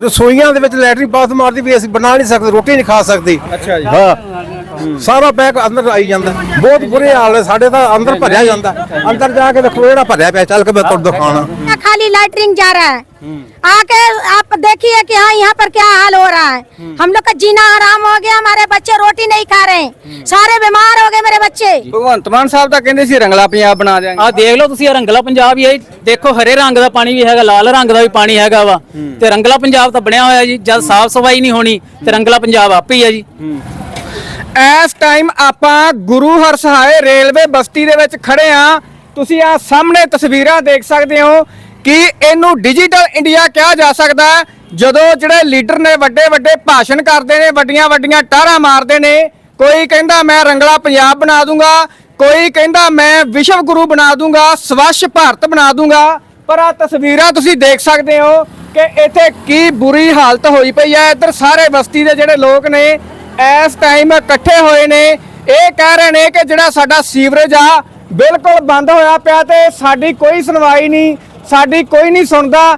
ਰਸੋਈਆਂ ਦੇ ਵਿੱਚ ਲੈਟਰੀ ਬਾਥ ਮਾਰਦੀ ਵੀ ਅਸੀਂ ਬਣਾ ਨਹੀਂ ਸਕਦੇ ਰੋਟੀ ਨਹੀਂ ਖਾ ਸਕਦੇ। ਅੱਛਾ ਜੀ। ਹਾਂ। ਸਾਰਾ ਪੈਕ ਅੰਦਰ ਆਈ ਜਾਂਦਾ ਬਹੁਤ ਬੁਰੇ ਹਾਲ ਹੈ ਸਾਡੇ ਤਾਂ ਅੰਦਰ ਭਰਿਆ ਜਾਂਦਾ ਅੰਦਰ ਜਾ ਕੇ ਦੇਖੋ ਜਿਹੜਾ ਭਰਿਆ ਪਿਆ ਚੱਲ ਕੇ ਮੈਂ ਤੁਹਾਨੂੰ ਦਿਖਾਣਾ यहाँ खाली लैटरिन जा रहा है आके आप देखिए कि हाँ यहाँ पर क्या हाल हो रहा है हम लोग का जीना हराम हो गया हमारे बच्चे रोटी नहीं खा रहे हैं सारे बीमार हो गए मेरे बच्चे ਭਗਵੰਤ ਮਾਨ ਸਾਹਿਬ ਤਾਂ ਕਹਿੰਦੇ ਸੀ ਰੰਗਲਾ ਪੰਜਾਬ ਬਣਾ ਦਿਆਂਗੇ ਆ ਦੇਖ ਲਓ ਤੁਸੀਂ ਇਹ ਰੰਗਲਾ ਪੰਜਾਬ ਹੀ ਹੈ ਜੀ। ਦੇਖੋ ਹਰੇ ਰੰਗ ਦਾ ਪਾਣੀ ਵੀ ਹੈਗਾ ਲਾਲ ਰੰਗ ਦਾ ਵੀ ਪਾਣੀ ਹੈਗਾ ਵਾ ਤੇ ਰੰਗਲਾ ਪੰਜਾਬ ਤਾਂ ਬਣਿਆ ਹੋਇਆ ਜੀ ਜਦ ਸਾਫ਼ ਸਫਾਈ ਨਹੀਂ ਹੋਣੀ ਤੇ ਰੰਗਲਾ ਪੰਜਾਬ ਆਪੇ ਹੀ ਹੈ ਜੀ ਇਸ ਟਾਈਮ ਆਪਾਂ ਗੁਰੂ ਹਰਸਹਾਏ ਰੇਲਵੇ ਬਸਤੀ ਦੇ ਵਿੱਚ ਖੜੇ ਆ ਤੁਸੀਂ ਆ ਸਾਹਮਣੇ ਤਸਵੀਰਾਂ ਦੇਖ ਸਕਦੇ ਹੋ ਕਿ ਇਹਨੂੰ ਡਿਜੀਟਲ ਇੰਡੀਆ ਕਿਹਾ ਜਾ ਸਕਦਾ ਜਦੋਂ ਜਿਹੜੇ ਲੀਡਰ ਨੇ ਵੱਡੇ ਵੱਡੇ ਭਾਸ਼ਣ ਕਰਦੇ ਨੇ, ਵੱਡੀਆਂ ਵੱਡੀਆਂ ਟਾਰਾਂ ਮਾਰਦੇ ਨੇ, ਕੋਈ ਕਹਿੰਦਾ ਮੈਂ ਰੰਗਲਾ ਪੰਜਾਬ ਬਣਾ ਦੂੰਗਾ, ਕੋਈ ਕਹਿੰਦਾ ਮੈਂ ਵਿਸ਼ਵ ਗੁਰੂ ਬਣਾ ਦੂੰਗਾ, ਸਵੱਛ ਭਾਰਤ ਬਣਾ ਦੂੰਗਾ। ਪਰ ਆ ਤਸਵੀਰਾਂ ਤੁਸੀਂ ਦੇਖ ਸਕਦੇ ਹੋ ਕਿ ਇੱਥੇ ਕੀ ਬੁਰੀ ਹਾਲਤ ਹੋਈ ਪਈ ਹੈ। ਇੱਧਰ ਸਾਰੇ ਬਸਤੀ ਦੇ ਜਿਹੜੇ ਲੋਕ ਨੇ ਇਸ ਟਾਈਮ ਇਕੱਠੇ ਹੋਏ ਨੇ। ਇਹ ਕਹਿ ਰਹੇ ਨੇ ਕਿ ਜਿਹੜਾ ਸਾਡਾ ਸੀਵਰੇਜ ਆ, ਬਿਲਕੁਲ ਬੰਦ ਹੋਇਆ ਪਿਆ ਤੇ ਸਾਡੀ ਕੋਈ ਸੁਣਵਾਈ ਨਹੀਂ, ਸਾਡੀ ਕੋਈ ਨਹੀਂ ਸੁਣਦਾ।